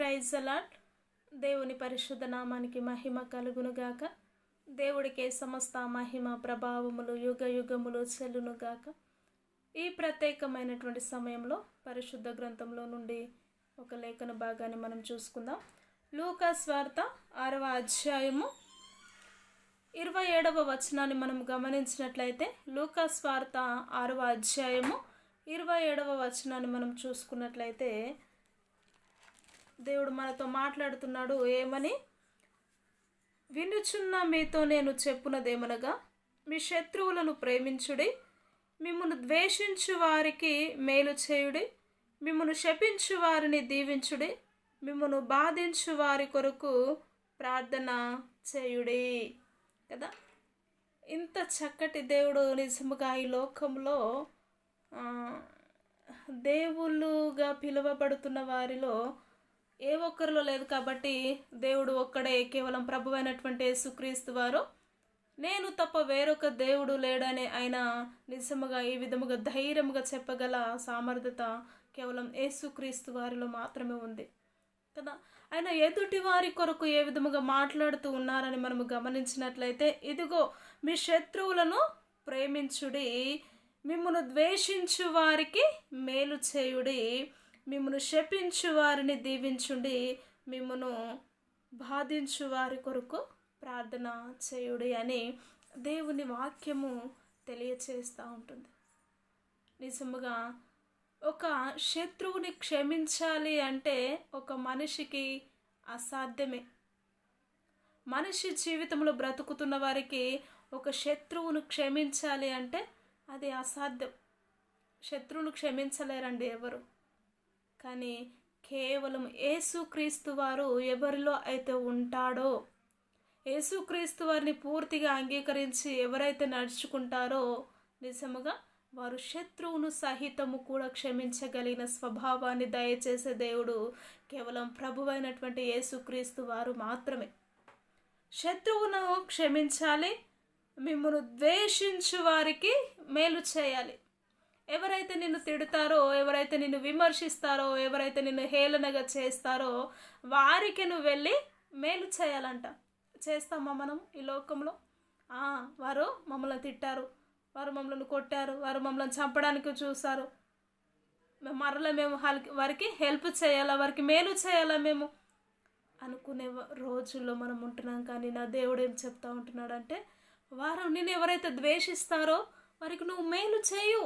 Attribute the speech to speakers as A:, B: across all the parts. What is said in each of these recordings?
A: Praise allot దేవుని పరిశుద్ధ నామానికి మహిమ కలుగునుగాక. దేవుడికే సమస్త మహిమ ప్రభావములు యుగ యుగములు చెల్లునుగాక. ఈ ప్రత్యేకమైనటువంటి సమయంలో పరిశుద్ధ గ్రంథంలో నుండి ఒక లేఖన భాగాన్ని మనం చూసుకుందాం. లూకాస్ స్వార్త ఆరవ అధ్యాయము ఇరవై ఏడవ వచనాన్ని మనం గమనించినట్లయితే లూకాస్ వార్త ఆరవ అధ్యాయము ఇరవై ఏడవ వచనాన్ని మనం చూసుకున్నట్లయితే దేవుడు మనతో మాట్లాడుతున్నాడు ఏమని? వినుచున్న మీతో నేను చెప్పునదేమనగా మీ శత్రువులను ప్రేమించుడి మిమ్మను ద్వేషించు వారికి మేలు చేయుడి మిమ్మను శపించు వారిని దీవించుడి మిమ్మను బాధించు వారి కొరకు ప్రార్థన చేయుడి. కదా? ఇంత చక్కటి దేవుడు నిజముగా ఈ లోకంలో దేవుళ్ళుగా పిలువబడుతున్న వారిలో ఏ ఒక్కరిలో లేదు కాబట్టి దేవుడు ఒక్కడే కేవలం ప్రభు అయినటువంటి యేసుక్రీస్తు వారు. నేను తప్ప వేరొక దేవుడు లేడని ఆయన నిజముగా ఈ విధముగా ధైర్యముగా చెప్పగల సామర్థ్యత కేవలం యేసుక్రీస్తు వారిలో మాత్రమే ఉంది. కదా? ఆయన ఎదుటి వారి కొరకు ఏ విధముగా మాట్లాడుతూ ఉన్నారని మనము గమనించినట్లయితే ఇదిగో మీ శత్రువులను ప్రేమించుడి మిమ్మల్ని ద్వేషించు వారికి మేలు చేయుడి. మిమ్మను శపించు వారిని దీవించుండి మిమ్మను బాధించు వారి కొరకు ప్రార్థన చేయుడి అని దేవుని వాక్యము తెలియచేస్తూ ఉంటుంది. నిజముగా ఒక శత్రువుని క్షమించాలి అంటే ఒక మనిషికి అసాధ్యమే. మనిషి జీవితంలో బ్రతుకుతున్న వారికి ఒక శత్రువును క్షమించాలి అంటే అది అసాధ్యం. శత్రువును క్షమించలేరండి ఎవరు. కానీ కేవలం యేసుక్రీస్తు వారు ఎవరిలో అయితే ఉంటాడో యేసుక్రీస్తు వారిని పూర్తిగా అంగీకరించి ఎవరైతే నడుచుకుంటారో నిజముగా వారు శత్రువును సహితము కూడా క్షమించగలిగిన స్వభావాన్ని దయచేసే దేవుడు కేవలం ప్రభువైనటువంటి యేసుక్రీస్తు వారు మాత్రమే. శత్రువును క్షమించాలి మిమ్మల్ని ద్వేషించు వారికి మేలు చేయాలి. ఎవరైతే నిన్ను తిడతారో ఎవరైతే నిన్ను విమర్శిస్తారో ఎవరైతే నిన్ను హేళనగా చేస్తారో వారికి నువ్వు వెళ్ళి మేలు చేయాలంట. చేస్తామా మనం ఈ లోకంలో? వారు మమ్మల్ని తిట్టారు. వారు మమ్మల్ని కొట్టారు. వారు మమ్మల్ని చంపడానికి చూస్తారు మేము మరలా మేము వారికి హెల్ప్ చేయాలా? వారికి మేలు చేయాలా మేము? అనుకునే రోజుల్లో మనం ఉంటున్నాం కానీ నా దేవుడు ఏం చెప్తా ఉంటున్నాడంటే వారు నేను ఎవరైతే ద్వేషిస్తారో వారికి నువ్వు మేలు చేయు.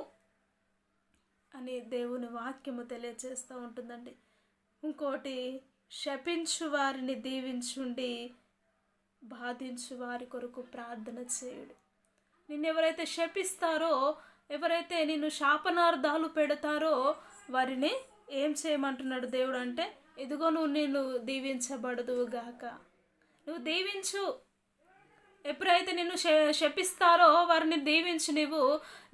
A: అని దేవుని వాక్యము తెలియజేస్తూ ఉంటుందండి. ఇంకోటి శపించు వారిని దీవించుండి బాధించు వారి కొరకు ప్రార్థన చేయుడు. నిన్ను ఎవరైతే శపిస్తారో ఎవరైతే నిన్ను శాపనార్థాలు పెడతారో వారిని ఏం చేయమంటున్నాడు దేవుడు అంటే ఇదిగో నువ్వు నేను దీవించబడదు గాక. నువ్వు దీవించు ఎప్పుడైతే నిన్ను శపిస్తారో వారిని దీవించి నీవు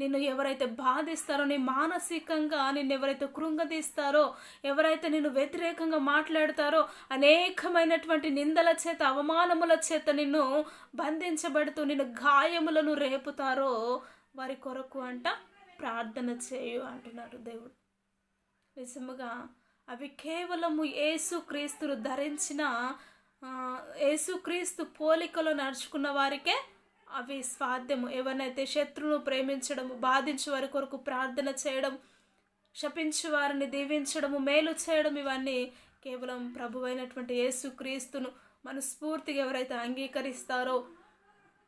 A: నిన్ను ఎవరైతే బాధిస్తారో నీ మానసికంగా నిన్ను ఎవరైతే కృంగదీస్తారో ఎవరైతే నిన్ను వ్యతిరేకంగా మాట్లాడతారో అనేకమైనటువంటి నిందల చేత అవమానముల చేత నిన్ను బంధించబడుతూ నిన్ను గాయములను రేపుతారో వారి కొరకు అంట ప్రార్థన చేయు అంటున్నాడు దేవుడు. నిజముగా అవి కేవలము యేసు క్రీస్తులు ధరించిన యేసుక్రీస్తు పోలికలో నడుచుకున్న వారికే అవి స్వాధ్యము ఎవరినైతే శత్రువును ప్రేమించడము బాధించే వారి కొరకు ప్రార్థన చేయడం శపించు వారిని దీవించడము మేలు చేయడం ఇవన్నీ కేవలం ప్రభువైనటువంటి యేసుక్రీస్తును మనస్ఫూర్తిగా ఎవరైతే అంగీకరిస్తారో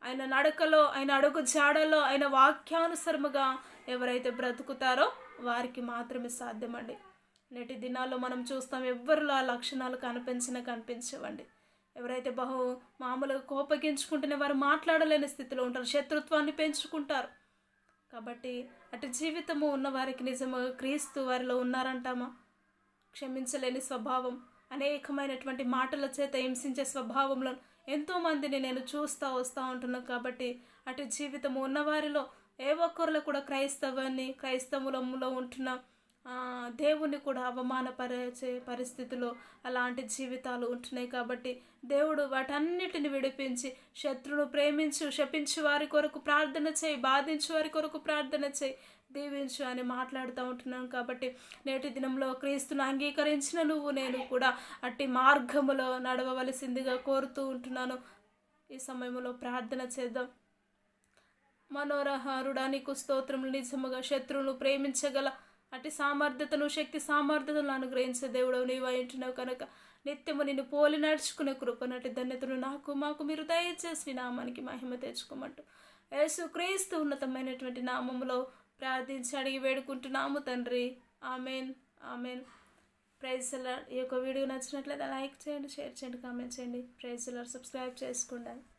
A: ఆయన నడకలో ఆయన అడుగు జాడలో ఆయన వాక్యానుసరముగా ఎవరైతే బ్రతుకుతారో వారికి మాత్రమే సాధ్యమండి. నేటి దినాల్లో మనం చూస్తాం ఎవ్వరిలో ఆ లక్షణాలు కనిపించినా కనిపించవండి. ఎవరైతే బహు మామూలుగా కోపగించుకుంటేనే వారు మాట్లాడలేని స్థితిలో ఉంటారు శత్రుత్వాన్ని పెంచుకుంటారు. కాబట్టి అటు జీవితము ఉన్నవారికి నిజముగా క్రీస్తు వారిలో ఉన్నారంటామా? క్షమించలేని స్వభావం అనేకమైనటువంటి మాటల చేత హింసించే స్వభావంలో ఎంతోమందిని నేను చూస్తూ వస్తూ ఉంటున్నాను కాబట్టి అటు జీవితం ఉన్నవారిలో ఏ ఒక్కరిలో కూడా క్రైస్తవాన్ని క్రైస్తవులంలో ఉంటున్న దేవుణ్ణి కూడా అవమానపరిచే పరిస్థితిలో అలాంటి జీవితాలు ఉంటున్నాయి కాబట్టి దేవుడు వాటన్నిటిని విడిపించి శత్రును ప్రేమించు శపించు వారి కొరకు ప్రార్థన చేయి బాధించు వారి కొరకు ప్రార్థన చేయి. దీవించు అని మాట్లాడుతూ ఉంటున్నాను కాబట్టి నేటి దినంలో క్రీస్తును అంగీకరించిన నువ్వు నేను కూడా అట్టి మార్గములో నడవవలసిందిగా కోరుతూ ఉంటున్నాను. ఈ సమయంలో ప్రార్థన చేద్దాం. మనోరహారుడా నీకు స్తోత్రములు. నిజముగా శత్రువును ప్రేమించగల అట్టి సామర్థ్యతను శక్తి సామర్థ్యతను అనుగ్రహించే దేవుడు నీవు ఉంటున్నావు కనుక నిత్యము నిన్ను పోలి నడుచుకునే కృపనటి ధన్యతను నాకు మాకు మీరు దయచేసి నామానికి మహిమ తెచ్చుకోమంటూ. యేసు క్రీస్తు ఉన్నతమైనటువంటి నామములో ప్రార్థించి అడిగి వేడుకుంటున్నాము తండ్రి. ఆమెన్. ఆమెన్. ప్రైజ్ ఈ యొక్క వీడియో నచ్చినట్లయితే లైక్ చేయండి షేర్ చేయండి కామెంట్ చేయండి. ప్రైజ్ సబ్స్క్రైబ్ చేసుకోండి.